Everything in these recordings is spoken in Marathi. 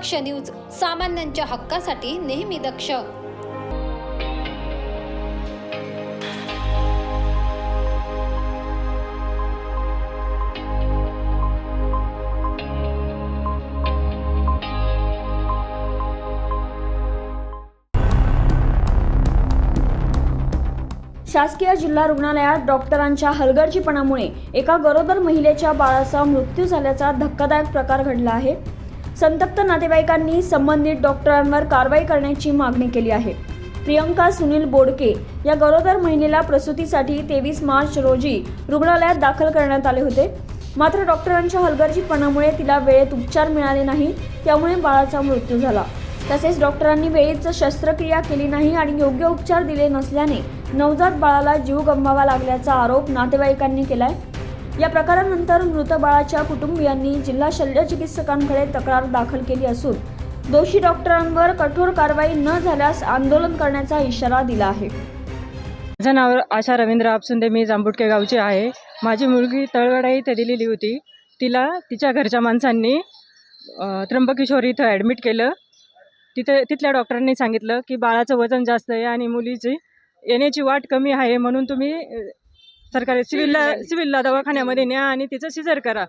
दक्ष न्यूज सामान्यांच्या हक्कासाठी नेहमी दक्ष. शासकीय जिल्हा रुग्णालयात डॉक्टरांच्या हलगर्जीपणामुळे एका गरोदर महिलेच्या बाळाचा मृत्यू झाल्याचा धक्कादायक प्रकार घडला आहे. संतप्त नातेवाईकांनी संबंधित डॉक्टरांवर कारवाई करण्याची मागणी केली आहे. प्रियंका सुनील बोडके या गरोदर महिलेला प्रसूतीसाठी तेवीस मार्च रोजी रुग्णालयात दाखल करण्यात आले होते. मात्र डॉक्टरांच्या हलगर्जीपणामुळे तिला वेळेत उपचार मिळाले नाही त्यामुळे बाळाचा मृत्यू झाला. तसेच डॉक्टरांनी वेळीच शस्त्रक्रिया केली नाही आणि योग्य उपचार दिले नसल्याने नवजात बाळाला जीव गमवावा लागल्याचा आरोप नातेवाईकांनी केलाय. या प्रकारानंतर मृत बाळाच्या कुटुंबियांनी जिल्हा शल्य चिकित्सकांकडे तक्रार दाखल केली असून दोषी डॉक्टरांवर कठोर कारवाई न झाल्यास आंदोलन करण्याचा इशारा दिला आहे. माझं नाव आशा रवींद्र आपसुंदे मी जांबुटके गावची आहे. माझी मुलगी तळवडा इथे दिलेली होती. तिला तिच्या घरच्या माणसांनी त्र्यंबकेश्वर इथं ॲडमिट केलं. तिथे तिथल्या डॉक्टरांनी सांगितलं की बाळाचं वजन जास्त आहे आणि मुलीची येण्याची वाट कमी आहे म्हणून तुम्ही सरकारी सिव्हिलला सिव्हिलला दवाखान्यामध्ये न्या आणि तिचं सिजर करा.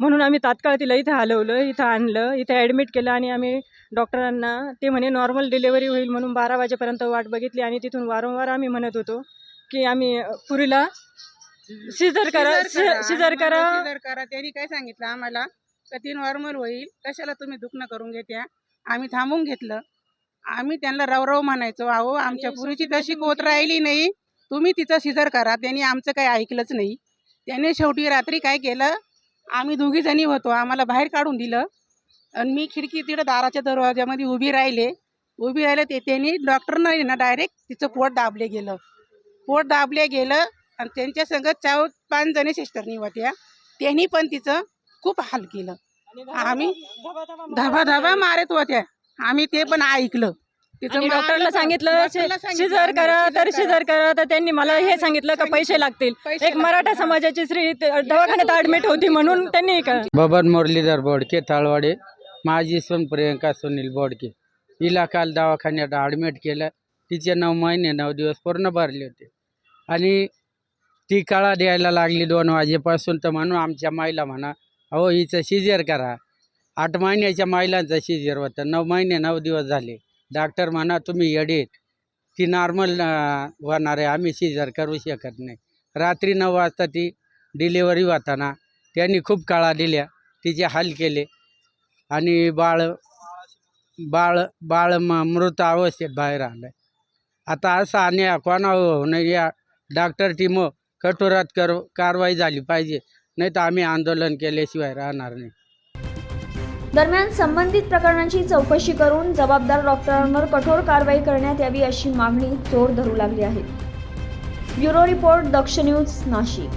म्हणून आम्ही तात्काळ तिला इथं हलवलं इथं आणलं इथं ॲडमिट केलं आणि आम्ही डॉक्टरांना ते म्हणे नॉर्मल डिलेवरी होईल म्हणून बारा वाजेपर्यंत वाट बघितली आणि तिथून वारंवार आम्ही म्हणत होतो की आम्ही पुरीला सिजर करा सिजर करा. सिजर करा. त्यांनी काय सांगितलं आम्हाला? का ती नॉर्मल होईल? कशाला तुम्ही दुखणं करून घेत्या? आम्ही थांबून घेतलं. आम्ही त्यांना रवरव म्हणायचो अहो आमच्या पुरीची तशी कोत राहिली नाही. तुम्ही तिचं सिजर करा. त्यांनी आमचं काही ऐकलंच नाही. त्याने शेवटी रात्री काय केलं? आम्ही दोघी जणी होतो. आम्हाला बाहेर काढून दिलं. आणि मी खिडकी तिकडं दाराच्या दरवाज्यामध्ये उभी राहिले. उभी राहिले ते त्यांनी डॉक्टरनं ना डायरेक्ट तिचं पोट दाबले गेलं. पोट दाबले गेलं आणि त्यांच्या संगत चार पाच जणी सिस्टरनी होत्या. त्यांनी पण तिचं खूप हाल केलं. आम्ही धाबा धाबा मारत होत्या. आम्ही ते पण ऐकलं. डॉक्टरला. सांगितलं आम्ही, करा तर सिजर करा तर त्यांनी मला हे सांगितलं का पैसे लागतील. एक मराठा. समाजाची स्त्री दवाखान्यात ॲडमिट होती म्हणून त्यांनी का बबन मुरलीधर बोडके ताळवाडे माझी सून प्रियंका सुनील बोडके. हिला काल दवाखान्यात ॲडमिट केलं. तिचे नऊ महिने नऊ दिवस पूर्ण भरले होते. आणि ती कळा द्यायला लागली दोन वाजेपासून तर म्हणून आमच्या माईला म्हणा अहो हिचं सिजर करा. आठ महिन्याच्या महिलांचं सिजर होतं. नऊ महिने नऊ दिवस झाले. डॉक्टर म्हणा तुम्ही येडीत ती नॉर्मल होणार आहे आम्ही सिजर करू शकत नाही. रात्री नऊ वाजता ती डिलिव्हरी होताना त्यांनी खूप काळा दिल्या. तिचे हाल केले. आणि बाळ बाळ बाळ म मृत अवस्थेत बाहेर आलं आता असं आणि कोणा होणं या डॉक्टर टीम कठोरात कर कारवाई झाली पाहिजे. नाही तर आम्ही आंदोलन केल्याशिवाय राहणार नाही. दरम्यान संबंधित प्रकरणांची चौकशी करून जबाबदार डॉक्टरांवर कठोर कारवाई करण्यात यावी अशी मागणी जोर धरू लागली आहे bureau report Daksh news Nashik.